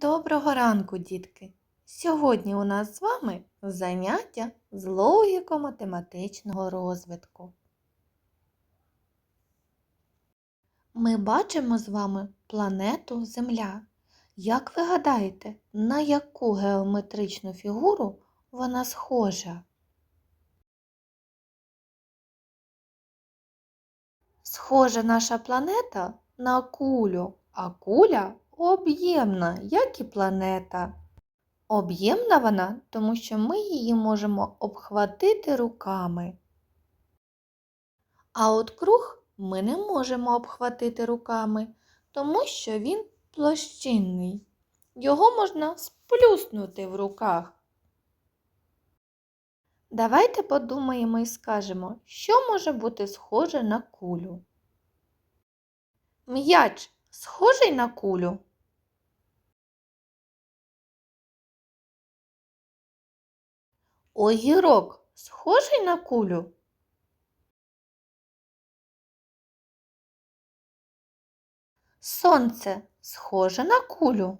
Доброго ранку, дітки! Сьогодні у нас з вами заняття з логіко-математичного розвитку. Ми бачимо з вами планету Земля. Як ви гадаєте, на яку геометричну фігуру вона схожа? Схожа наша планета на кулю, а куля об'ємна, як і планета. Об'ємна вона, тому що ми її можемо обхватити руками. А от круг ми не можемо обхватити руками, тому що він площинний. Його можна сплюснути в руках. Давайте подумаємо і скажемо, що може бути схоже на кулю. М'яч схожий на кулю? Огірок схожий на кулю? Сонце схоже на кулю?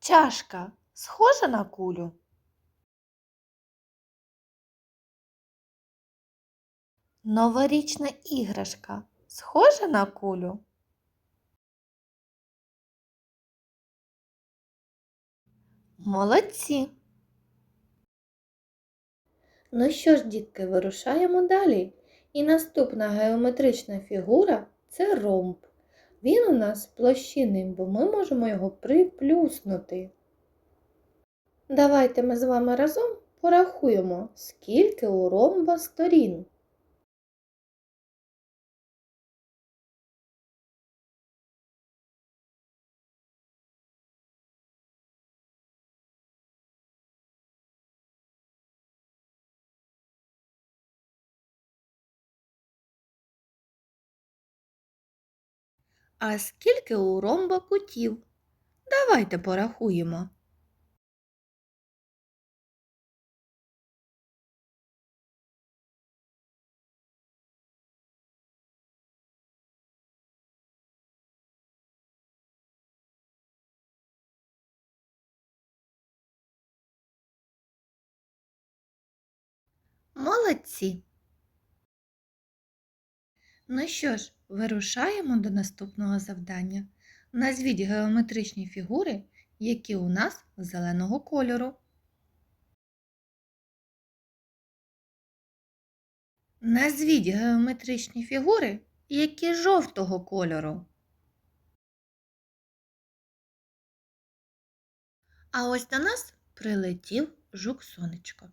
Чашка схожа на кулю? Новорічна іграшка схожа на кулю? Молодці! Ну що ж, дітки, вирушаємо далі. І наступна геометрична фігура це ромб. Він у нас площинний, бо ми можемо його приплюснути. Давайте ми з вами разом порахуємо, скільки у ромба сторін. А скільки у ромба кутів? Давайте порахуємо. Молодці! Ну що ж, вирушаємо до наступного завдання. Назвіть геометричні фігури, які у нас зеленого кольору. Назвіть геометричні фігури, які жовтого кольору. А ось до нас прилетів жук сонечко.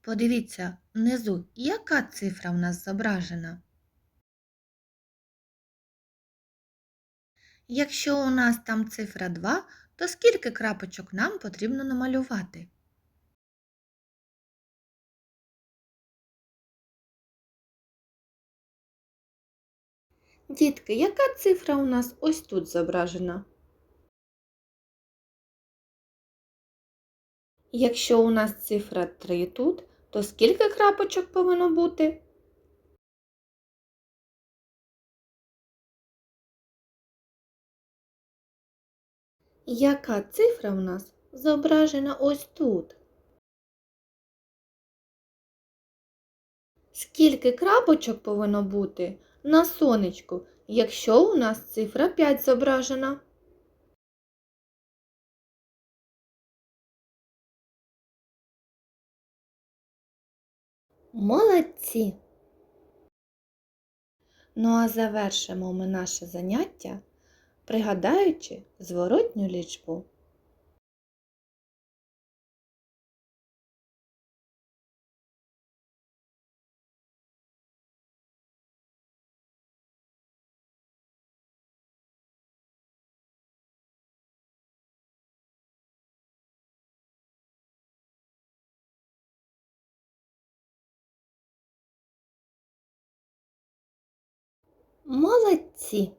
Подивіться внизу, яка цифра в нас зображена. Якщо у нас там цифра 2, то скільки крапочок нам потрібно намалювати? Дітки, яка цифра у нас ось тут зображена? Якщо у нас цифра 3 тут, то скільки крапочок повинно бути? Яка цифра в нас зображена ось тут? Скільки крапочок повинно бути на сонечку, якщо у нас цифра 5 зображена? Молодці! Ну а завершимо ми наше заняття, пригадаючи зворотню лічбу. Молодці!